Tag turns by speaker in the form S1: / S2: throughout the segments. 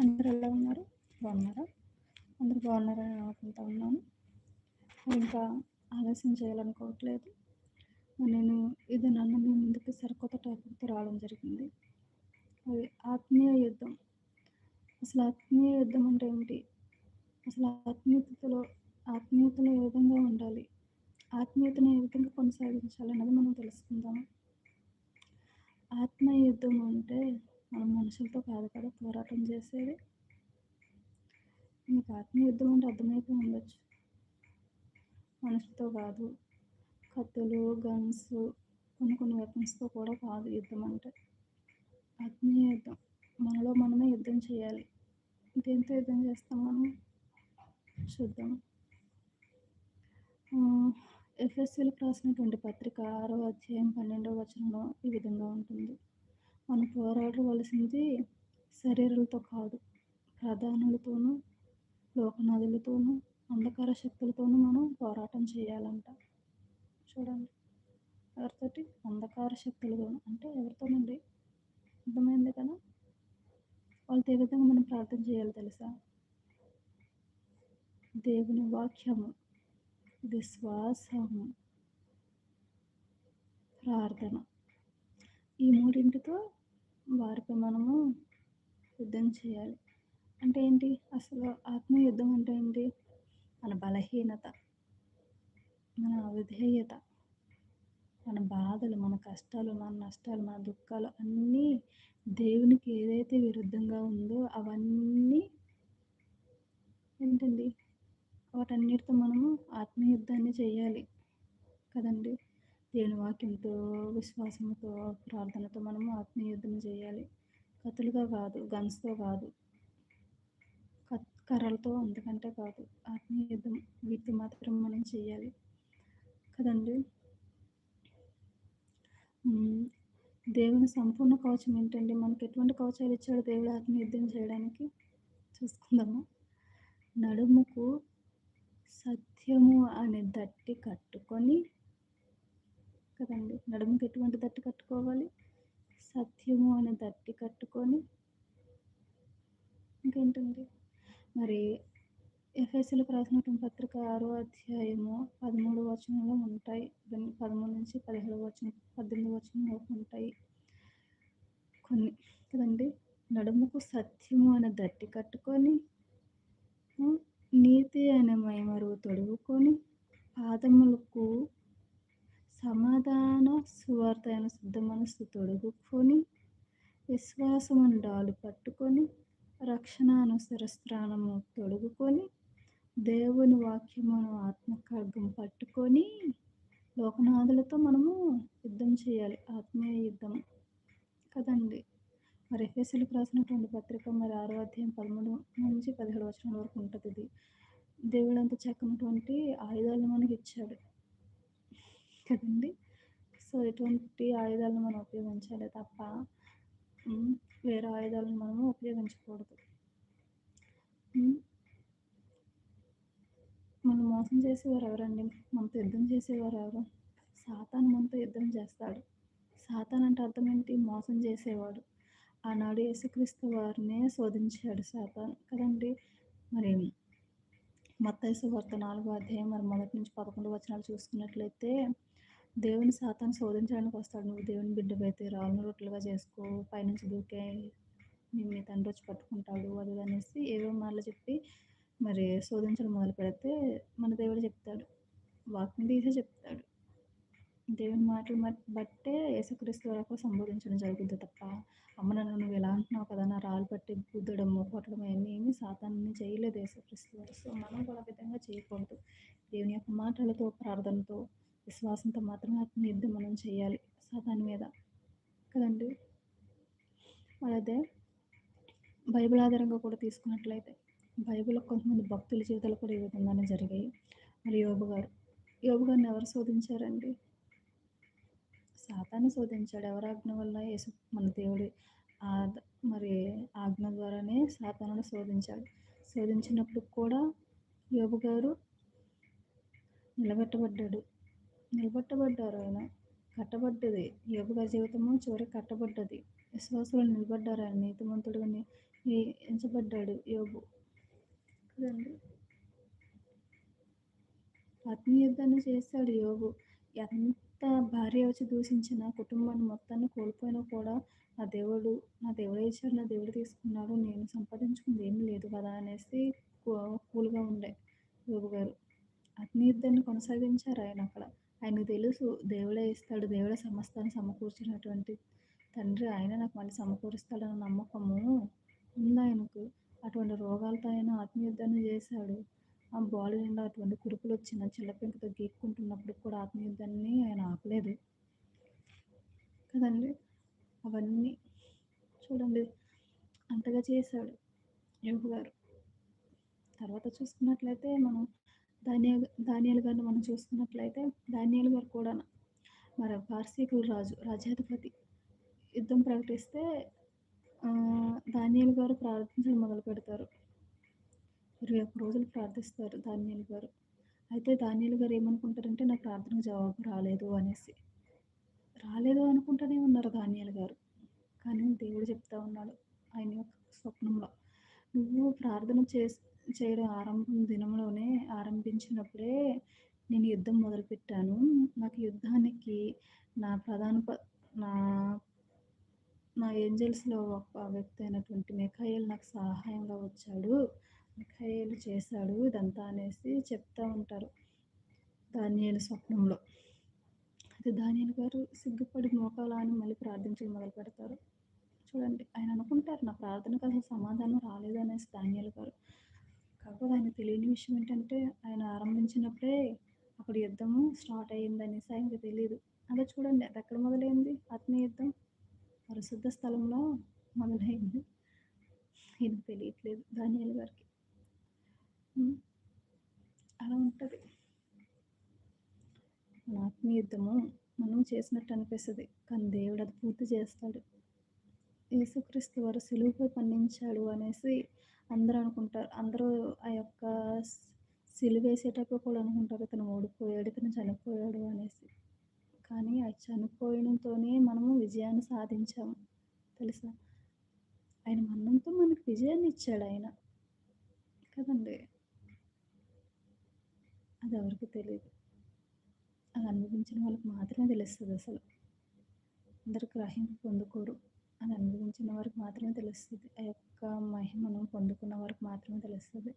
S1: అందరూ ఎలా ఉన్నారు? బాగున్నారా? అందరూ బాగున్నారని అనుకుంటా ఉన్నాను. ఇంకా ఆలస్యం చేయాలనుకోవట్లేదు. నేను ఇది నన్ను మీ ముందుకు సరికొత్త టాపిక్తో రావడం జరిగింది. అది ఆత్మీయ యుద్ధం. అసలు ఆత్మీయ యుద్ధం అంటే ఏమిటి? అసలు ఆత్మీయతలో ఆత్మీయతలో ఏ విధంగా ఉండాలి? ఆత్మీయతను ఏ విధంగా కొనసాగించాలి అన్నది మనం తెలుసుకుందాము. ఆత్మీయ యుద్ధం అంటే మనం మనుషులతో కాదు కదా పోరాటం చేసేది. మీకు ఆత్మీయ యుద్ధం అంటే అర్థమైపోయి ఉండొచ్చు. మనుషులతో కాదు. కత్తులు గన్స్ కొన్ని కొన్ని వెపన్స్తో కూడా కాదు యుద్ధం అంటే. ఆత్మీయ యుద్ధం మనలో మనమే యుద్ధం చేయాలి. దేంతో యుద్ధం చేస్తాం మనం? చూద్దాం ఎఫ్ఎస్సీలకు రాసినటువంటి పత్రిక ఆరో అధ్యాయం పన్నెండవ వచనంలో ఈ విధంగా ఉంటుంది. మనం పోరాడవలసింది శరీరాలతో కాదు ప్రధానులతోనూ లోకనదులతోనూ అంధకార శక్తులతోనూ మనం పోరాటం చేయాలంట. చూడండి ఎవరితోటి? అంధకార శక్తులతోనూ. అంటే ఎవరితోనండి? అర్థమైంది కదా? వాళ్ళతో ఏ విధంగా మనం ప్రార్థన చేయాలి తెలుసా? దేవుని వాక్యము విశ్వాసము ప్రార్థన. ఈ మూడింటితో వారిపై మనము యుద్ధం చేయాలి. అంటే ఏంటి? అసలు ఆత్మయుద్ధం అంటే ఏంటి? మన బలహీనత మన అవిధేయత మన బాధలు మన కష్టాలు మన నష్టాలు మన దుఃఖాలు అన్నీ దేవునికి ఏదైతే విరుద్ధంగా ఉందో అవన్నీ ఏంటండి? వాటన్నిటితో మనము ఆత్మయుద్ధాన్ని చేయాలి కదండి? దేవుని వాక్యంతో విశ్వాసంతో ప్రార్థనతో మనము ఆత్మీయుద్ధం చేయాలి. కత్తులుగా కాదు గన్స్తో కాదు కర్రలతో అంతకంటే కాదు ఆత్మీయుద్ధం వీటితో మాత్రం మనం చేయాలి. కదండి? దేవుని సంపూర్ణ కవచం ఏంటండి? మనకి ఎటువంటి కవచాలు ఇచ్చాడు దేవుడు ఆత్మీయుద్ధం చేయడానికి? చూసుకుందాము. నడుముకు సత్యము అనే దట్టి కట్టుకొని కదండి. నడుముకి ఎటువంటి దట్టి కట్టుకోవాలి? సత్యము అనే దట్టి కట్టుకొని ఇంకేంటండి? మరి ఎఫ్ఎస్సీలకు రాసినటువంటి పత్రిక ఆరో అధ్యాయము పదమూడు వచనంలో ఉంటాయి. పదమూడు నుంచి పదిహేడు వచనం పద్దెనిమిది వచనంలో ఉంటాయి. కొన్ని కదండి. నడుముకు సత్యము అనే దట్టి కట్టుకొని నీతి అనే మైమరువు తొడుగుకొని పాదములకు సమాధాన సువార్త అయిన శుద్ధ మనస్సు తొడుగుకొని విశ్వాసమును డాలు పట్టుకొని రక్షణ అనుసరస్త్రానము తొడుగుకొని దేవుని వాక్యమును ఆత్మఖడ్గం పట్టుకొని లోకనాథులతో మనము యుద్ధం చేయాలి. ఆత్మీయ యుద్ధం కదండి. మరి ఎఫ్ఎస్ఎల్కి రాసినటువంటి పత్రిక మరి ఆరో అధ్యాయం పదమూడు నుంచి పదిహేడు వచనం వరకు ఉంటుంది ఇది. దేవుడు అంత చక్కనటువంటి ఆయుధాలు మనకి ఇచ్చాడు. కదండి. సో ఎటువంటి ఆయుధాలను మనం ఉపయోగించాలి తప్ప వేరే ఆయుధాలను మనము ఉపయోగించకూడదు. మనం మోసం చేసేవారు ఎవరండి? మనతో యుద్ధం చేసేవారు ఎవరు? సాతాన్ మనతో యుద్ధం చేస్తాడు. సాతాన్ అంటే అర్థం ఏంటి? మోసం చేసేవాడు. ఆనాడు యేసుక్రీస్తు వారినే శోధించాడు సాతాన్. కదండి. మరి మత్తైసు వార్త నాలుగో అధ్యాయం మరి మొదటి నుంచి పదకొండు వచనాలు చూసుకున్నట్లయితే దేవుని సాతాన్ని శోధించడానికి వస్తాడు. నువ్వు దేవుని బిడ్డవైతే రాళ్ళను రొట్టెలుగా చేసుకో పైనుంచి దూకే నేను మీ తండ్రి వచ్చి పట్టుకుంటాడు అది అనేసి ఏవో మాటలు చెప్పి మరి శోధించడం మొదలు పెడితే మన దేవుడు చెప్తాడు. వాక్యం తీసే చెప్తాడు. దేవుని మాటలు బట్టే యేసుక్రీస్తు వరకు సంబోధించడం జరుగుతుంది తప్ప అమ్మ నన్ను నువ్వు ఎలా అంటున్నావు కదా నా రాళ్ళు పట్టి గుద్దడము కొట్టడం అవన్నీ ఏమీ సాతాన్ని చేయలేదు యేసుక్రీస్తు వారు సో మనం కూడా విధంగా చేయకూడదు. దేవుని యొక్క మాటలతో ప్రార్థనతో విశ్వాసంతో మాత్రమే ఆత్మ యుద్ధం మనం చేయాలి. సాతాని మీద. కదండి? అలాగే అదే బైబిల్ ఆధారంగా కూడా తీసుకున్నట్లయితే బైబిల్ కొంతమంది భక్తుల జీవితాలు కూడా ఈ విధంగానే జరిగాయి. మరి యోబు గారు. యోబు గారిని ఎవరు శోధించారండి? సాతాన్ని శోధించాడు. ఎవరి ఆజ్ఞ వల్ల యేసు మన దేవుడి మరి ఆజ్ఞ ద్వారానే సాతాను శోధించాడు. శోధించినప్పుడు కూడా యోబు గారు నిలబెట్టబడ్డాడు. నిలబెట్టబడ్డారు ఆయన. కట్టబడ్డది. యోబు గారి జీవితము చివరికి కట్టబడ్డది. విశ్వాసులు నిలబడ్డారు. ఆయన నీతిమంతుడుగా ఎంచబడ్డాడు యోబు. కదండి ఆత్మీయుద్ధాన్ని చేశాడు యోగు ఎంత భార్య వచ్చి దూషించిన కుటుంబాన్ని మొత్తాన్ని కోల్పోయినా కూడా నా దేవుడు నా దేవుడే ఇచ్చాడు నా దేవుడు తీసుకున్నాడు నేను సంపాదించుకుంది ఏమీ లేదు కదా అనేసి కూల్గా ఉండే యోగు గారు. అగ్నియుద్ధాన్ని కొనసాగించారు ఆయన అక్కడ. ఆయనకు తెలుసు దేవుడే ఇస్తాడు దేవుడే సమస్తాన్ని సమకూర్చినటువంటి తండ్రి. ఆయన నాకు మళ్ళీ సమకూరుస్తాడన్న నమ్మకము ఉంది ఆయనకు? అటువంటి రోగాలతో ఆయన ఆత్మయుద్ధాన్ని చేశాడు. ఆ బాడీ నిండా అటువంటి కురుపులు వచ్చిన చిల్లపెంకతో గీక్కుంటున్నప్పుడు కూడా ఆత్మయుద్ధాన్ని ఆయన ఆపలేదు. కదండి? అవన్నీ చూడండి. అంతగా చేశాడు యోగు గారు. తర్వాత చూసుకున్నట్లయితే మనం ధాన్య ధాన్యాలు గారిని మనం చూసుకున్నట్లయితే ధాన్యాలు గారు కూడా మరి పార్సీకులు రాజు రాజ్యాధిపతి యుద్ధం ప్రకటిస్తే ధాన్యాలు గారు ప్రార్థించడం మొదలు పెడతారు. ఇరవై ఒక్క రోజులు ప్రార్థిస్తారు ధాన్యాలు గారు. అయితే ధాన్యాలు గారు ఏమనుకుంటారంటే నా ప్రార్థన జవాబు రాలేదు అనేసి. రాలేదు అనుకుంటూనే ఉన్నారు ధాన్యాలు గారు. కానీ దేవుడు చెప్తా ఉన్నాడు ఆయన యొక్క స్వప్నంలో. నువ్వు ప్రార్థన చేసి చేయడం ఆరంభం దినంలోనే ఆరంభించినప్పుడే నేను యుద్ధం మొదలుపెట్టాను. నాకు యుద్ధానికి నా ప్రధాన నా నా ఏంజల్స్లో ఒక వ్యక్తి అయినటువంటి మిఖాయిల్ నాకు సహాయంగా వచ్చాడు. మిఖాయిల్ చేశాడు. ఇదంతా అనేసి చెప్తూ ఉంటారు దానియలు స్వప్నంలో. అయితే ధాన్యాలు గారు సిగ్గుపడి మోకాలని అని మళ్ళీ ప్రార్థించడం మొదలు పెడతారు. చూడండి ఆయన అనుకుంటారు నా ప్రార్థనకు అసలు సమాధానం రాలేదు అనేసి ధాన్యాలు గారు. కాకపోతే ఆయన తెలియని విషయం ఏంటంటే ఆయన ఆరంభించినప్పుడే అక్కడ యుద్ధము స్టార్ట్ అయ్యింది అనేసి ఆయనకి తెలియదు అలా చూడండి అది ఎక్కడ మొదలైంది? ఆత్మీయ యుద్ధం పరిశుద్ధ స్థలంలో మొదలైంది. ఈయనకు తెలియట్లేదు దానియాల గారికి. అలా ఉంటుంది. ఆత్మీయ యుద్ధము మనం చేసినట్టు అనిపిస్తుంది కానీ దేవుడు అది పూర్తి చేస్తాడు. యేసుక్రీస్తు వారు సులువుపై పండించాడు అనేసి అందరూ అనుకుంటారు అందరూ ఆ యొక్క సిలువేసేటప్పుడు కూడా అనుకుంటారు ఇతను ఓడిపోయాడు ఇతను చనిపోయాడు అనేసి. కానీ ఆ చనిపోయడంతోనే మనము విజయాన్ని సాధించాము. తెలుసా? ఆయన మరణంతో మనకు విజయాన్ని ఇచ్చాడు ఆయన. కదండి? అది ఎవరికి తెలియదు అది అనుభవించిన వాళ్ళకి మాత్రమే తెలుస్తుంది అసలు. అందరు గ్రహింపు పొందుకోరు. అది అనుభవించిన వారికి మాత్రమే తెలుస్తుంది. ఆ యొక్క మహిమను పొందుకున్న వారికి మాత్రమే తెలుస్తుంది.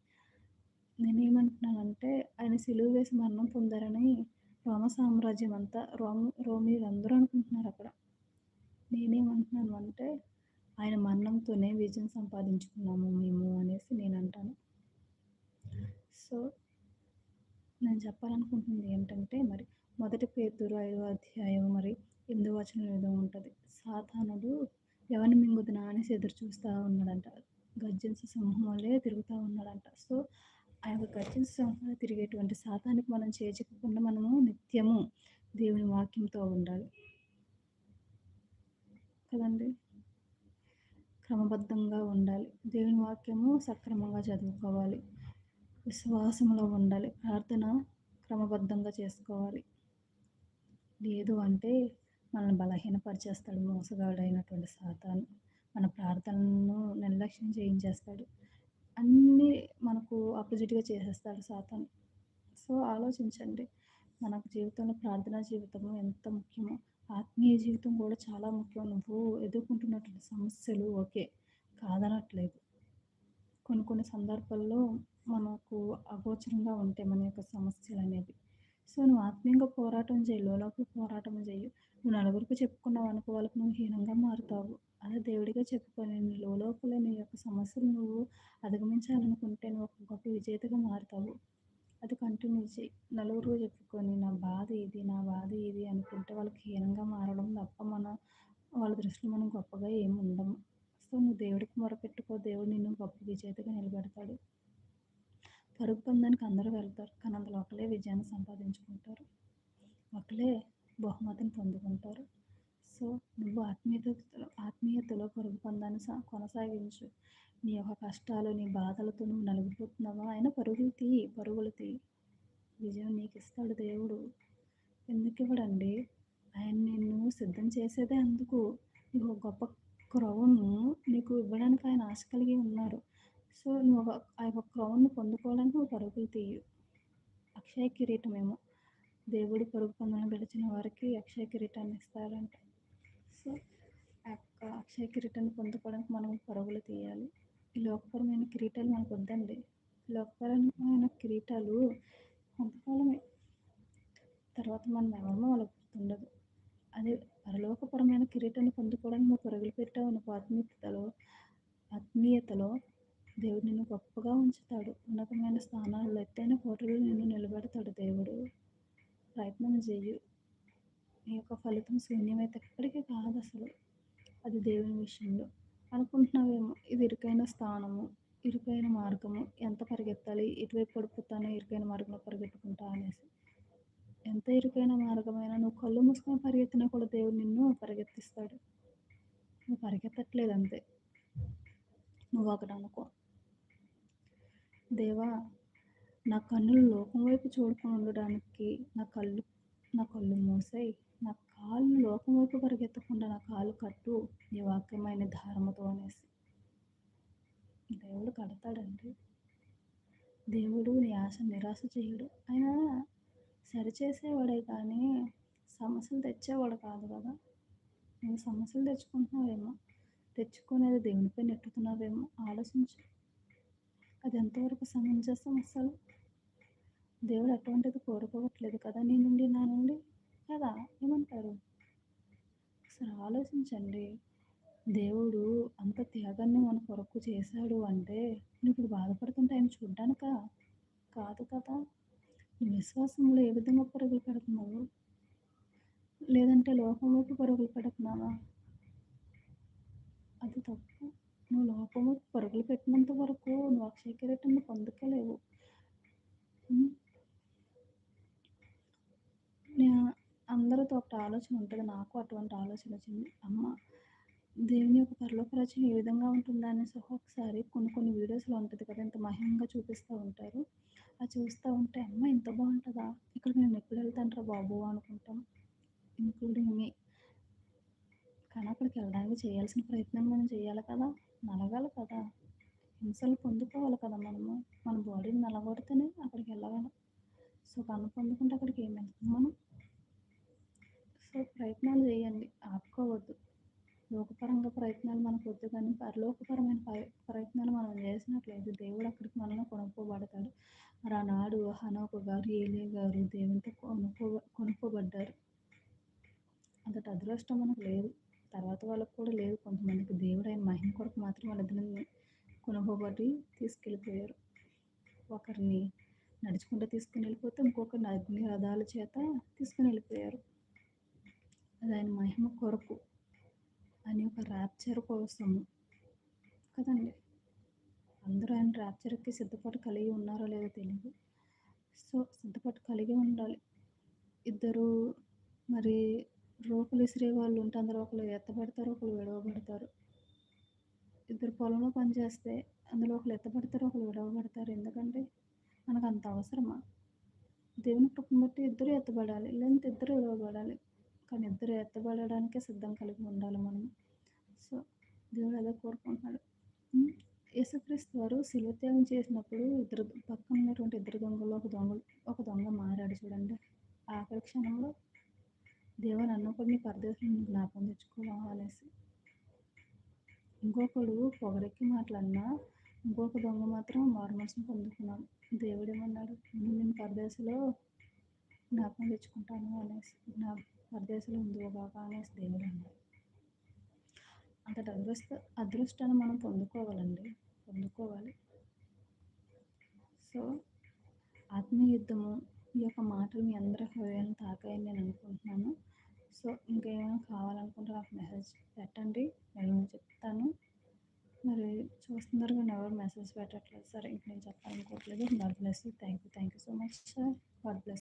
S1: నేనేమంటున్నానంటే ఆయన సిలువ వేసి మరణం పొందారని రోమ సామ్రాజ్యం అంతా రోమ్ రోమిలు అందరూ అనుకుంటున్నారు అక్కడ. నేనేమంటున్నాను అంటే ఆయన మరణంతోనే విజయం సంపాదించుకున్నాము మేము అనేసి నేను అంటాను సో నేను చెప్పాలనుకుంటుంది ఏంటంటే మరి మొదటి పేదూరు ఐదో అధ్యాయం మరి ఎనిమిదో వచనం ఏదో ఉంటుంది. సాధానుడు ఎవరిని అనేసి ఎదురు చూస్తూ ఉన్నాడంట. గర్జన్స్ సింహం వల్లే తిరుగుతూ ఉన్నాడంట. సో ఆ యొక్క గర్జన్స్ సింహంలో తిరిగేటువంటి శాతానికి మనం చేర్చకుండా మనము నిత్యము దేవుని వాక్యంతో ఉండాలి. కదండి? క్రమబద్ధంగా ఉండాలి. దేవుని వాక్యము సక్రమంగా చదువుకోవాలి. విశ్వాసంలో ఉండాలి. ప్రార్థన క్రమబద్ధంగా చేసుకోవాలి. లేదు అంటే మనల్ని బలహీనపరిచేస్తాడు మోసగాడైనటువంటి సాతాను. మన ప్రార్థనలను నిర్లక్ష్యం చేయించేస్తాడు. అన్నీ మనకు ఆపోజిట్గా చేసేస్తాడు సాతాను. సో ఆలోచించండి. మనకు జీవితంలో ప్రార్థనా జీవితము ఎంత ముఖ్యమో ఆత్మీయ జీవితం కూడా చాలా ముఖ్యం. నువ్వు ఎదుర్కొంటున్నటువంటి సమస్యలు ఓకే కాదనట్లేదు. కొన్ని కొన్ని సందర్భాల్లో మనకు అగోచరంగా ఉంటాయి మన యొక్క సమస్యలు అనేవి. సో నువ్వు ఆత్మీయంగా పోరాటం చేయి లోపల పోరాటం చేయి. నువ్వు నలుగురికి చెప్పుకున్నావు అనుకో వాళ్ళకి నువ్వు హీనంగా మారుతావు. అలా దేవుడిగా చెప్పుకొని నీ లోపల నీ యొక్క సమస్యలు నువ్వు అధిగమించాలనుకుంటే నువ్వు ఒక గొప్ప విజేతగా మారుతావు. అది కంటిన్యూ చేయి నలుగురు చెప్పుకొని నా బాధ ఇది నా బాధ ఇది అనుకుంటే వాళ్ళకి హీనంగా మారడం తప్ప మన వాళ్ళ దృష్టిలో మనం గొప్పగా ఏమి ఉండము. సో నువ్వు దేవుడికి మొరపెట్టుకో. దేవుడు నిన్ను గొప్ప విజేతగా నిలబెడతాడు. పరుగు పందానికి అందరూ వెళ్తారు. కానీ అందులో ఒకలే విజయాన్ని సంపాదించుకుంటారు ఒకలే బహుమతిని పొందుకుంటారు సో నువ్వు ఆత్మీయత ఆత్మీయతలో పరుగు పందాన్ని కొనసాగించు. నీ యొక్క కష్టాలు నీ బాధలతో నువ్వు నలిగిపోతున్నావా ఆయన పరుగులు తీ పరుగులు తీ విజయం నీకు ఇస్తాడు దేవుడు. ఎందుకు ఇవ్వడండి ఆయన నిన్ను సిద్ధం చేసేదే అందుకు. నువ్వు గొప్ప క్రౌన్ను నీకు ఇవ్వడానికి ఆయన ఆశ కలిగి ఉన్నారు. సో, నువ్వు ఒక ఆ యొక్క క్రౌన్ను పొందుకోవడానికి నువ్వు పరుగులు తీయు. అక్షయ కిరీటమేమో. దేవుడు పరుగు పొందడం గడిచిన వారికి అక్షయ కిరీటాన్ని ఇస్తారంట సో, అక్షయ కిరీటాన్ని పొందుకోవడానికి మనం పరుగులు తీయాలి. ఈ లోకపరమైన కిరీటాలు మనకొద్దండి. లోకపరమైన కిరీటాలు కొంతకాలమే. తర్వాత మనం ఎవరమో వాళ్ళకి గుర్తుండదు. అదే పరలోకపరమైన కిరీటాన్ని పొందుకోవడానికి నువ్వు పరుగులు ఉన్న ఆత్మీయతలో ఆత్మీయతలో దేవుడు నిన్ను గొప్పగా ఉంచుతాడు. ఉన్నతమైన స్థానాల్లో ఎత్తైన కోటలు నిన్ను నిలబెడతాడు దేవుడు. ప్రయత్నం చేయు నీ యొక్క ఫలితం శూన్యమైతే ఎక్కడికి అసలు అది దేవుని విషయంలో. అనుకుంటున్నావేమో ఇది ఇరుకైన స్థానము, ఇరుకైన మార్గము. ఎంత పరిగెత్తాలి? ఎటువైపు పడిపోతానో ఇరుకైన మార్గంలో పరిగెట్టుకుంటా అనేసి. ఎంత ఇరుకైన మార్గమైనా నువ్వు కళ్ళు మూసుకొని పరిగెత్తినా కూడా దేవుడు నిన్ను పరిగెత్తిస్తాడు. నువ్వు పరిగెత్తట్లేదు అంతే. నువ్వు ఒకటి అనుకో. దేవా! నా కన్నులు లోకం వైపు చూడకుండా ఉండడానికి నా కళ్ళు నా కళ్ళు మూసాయి నా కాళ్ళు లోకం వైపు పరిగెత్తకుండా నా కాళ్ళు కట్టు నీ వాక్యమైన ధారముతో అనేసి. దేవుడు కడతాడండి. దేవుడు నీ ఆశ నిరాశ చేయడు. ఆయన సరిచేసేవాడే కానీ సమస్యలు తెచ్చేవాడు కాదు కదా! నేను సమస్యలు తెచ్చుకుంటున్నావేమో. తెచ్చుకునేది దేవునిపై నెట్టుతున్నావేమో ఆలోచించు. అది ఎంతవరకు సమంజసం అసలు? దేవుడు అటువంటిది కోరుకోవట్లేదు కదా నీ నుండి, నా నుండి. కదా! ఏమంటారు? ఒకసారి ఆలోచించండి. దేవుడు అంత త్యాగాన్ని మన కొరకు చేశాడు అంటే నువ్విప్పుడు బాధపడుతుంటే ఆయన చూడ్డానికా? కాదు కదా! నీ విశ్వాసంలో ఏ విధంగా పరుగులు పెడుతున్నావు? లేదంటే లోకంలోకి పరుగులు పెడుతున్నావా? అది తప్పు. నువ్వు లోకంలోకి పరుగులు పెట్టినంత వరకు నువ్వు అక్షయ కిరీటాన్ని పొందుకోలేవు. అందరితో ఒకటి ఆలోచన ఉంటుంది నాకు అటువంటి ఆలోచన వచ్చింది. అమ్మ దేవుని యొక్క పరలోక ఏ విధంగా ఉంటుందా అనేసి ఒక్కొక్కసారి కొన్ని కొన్ని వీడియోస్‌లో ఉంటుంది కదా! ఇంత మహిమంగా చూపిస్తూ ఉంటారు. అది చూస్తూ ఉంటే అమ్మ ఇంత బాగుంటుందా ఇక్కడ నేను ఎప్పుడు వెళ్తానురా బాబు అనుకుంటాం. ఇంక్లూడింగ్ మీ. కానీ అక్కడికి వెళ్ళడానికి చేయాల్సిన ప్రయత్నం మనం చేయాలి కదా! నలగాలి కదా! హింసలు పొందుకోవాలి కదా మనము. మన బాడీని నలగొడితేనే అక్కడికి వెళ్ళగలం. సో, కన్ను పొందుకుంటే అక్కడికి ఏం వెళ్తాం మనం? సో, ప్రయత్నాలు చేయండి. ఆపుకోవద్దు. లోకపరంగా ప్రయత్నాలు మనకు వద్దు కానీ పరలోకపరమైన ప్రయత్నాలు మనం చేసినట్లయితే దేవుడు అక్కడికి మనల్ని కొనుక్కోబడతాడు. మరి ఆనాడు హనోక గారు, ఏలే గారు దేవునితో కొనుక్కో కొనుక్కోబడ్డారు. అంతటి అదృష్టం మనకు లేదు. తర్వాత వాళ్ళకు కూడా లేదు. కొంతమందికి దేవుడు ఆయన మహిమ కొరకు మాత్రం వాళ్ళిద్దరిని కొనుక్కోబడి తీసుకెళ్ళిపోయారు. ఒకరిని నడుచుకుంటూ తీసుకుని వెళ్ళిపోతే ఇంకొకరిని అగ్ని రథాల చేత తీసుకుని వెళ్ళిపోయారు. అది ఆయన మహిమ కొరకు. ఆయన యొక్క ర్యాప్చర్ కోసము. కదండీ! అందరూ ఆయన ర్యాప్చర్‌కి సిద్ధపాటు కలిగి ఉన్నారో లేదో తెలియదు సో, సిద్ధపాటు కలిగి ఉండాలి. ఇద్దరు మరి రోకులు ఇసిరే వాళ్ళు ఉంటే అందులో ఒకరు ఎత్తబడతారు. ఒకరు విడవబడతారు. ఇద్దరు పొలంలో పనిచేస్తే అందులో ఒకరు ఎత్తబడతారు. ఒకరు విడవబడతారు. ఎందుకంటే మనకు అంత అవసరమా? దేవుని కృపను బట్టి ఇద్దరు ఎత్తబడాలి. లేదంటే ఇద్దరు విడవబడాలి. కానీ ఇద్దరు ఎత్తబడడానికే సిద్ధం కలిగి ఉండాలి మనం. సో, దేవుడు అదే కోరుకుంటున్నాడు. యేసుక్రీస్తు వారు శిలోత్యాగం చేసినప్పుడు ఇద్దరు పక్కన ఉన్నటువంటి ఇద్దరు దొంగలు ఒక దొంగ ఒక దొంగ మారాడు చూడండి. ఆఖరి క్షణంలో దేవుడు అన్నప్పుడు నీ పరదేశంలో జ్ఞాపకం తెచ్చుకోవాలనేసి ఇంకొకడు పొగరెక్కి మాటలన్నా ఇంకొక దొంగ మాత్రం మారుమనసును పొందుకున్నాడు. దేవుడేమన్నాడు? నేను పరదేశంలో జ్ఞాపకం తెచ్చుకుంటాను అనేసి. నా పరదేశంలో ఉందువుగాక అనేసి దేవుడు అన్నాడు. అంతటి అదృష్ట అదృష్టాన్ని మనం పొందుకోవాలండి. పొందుకోవాలి. సో, ఆత్మీయుద్ధము ఈ యొక్క మాటలు మీ అందరి హృదయాన్ని తాకాయని నేను అనుకుంటున్నాను. సో, ఇంకేమైనా కావాలనుకుంటే నాకు మెసేజ్ పెట్టండి. నేను చెప్తాను. మరి చూస్తున్నారు కానీ ఎవరు మెసేజ్ పెట్టట్లేదు. సరే ఇంక నేను చెప్పాలనుకోవట్లేదు. God bless you. You. Thank you so much sir. God bless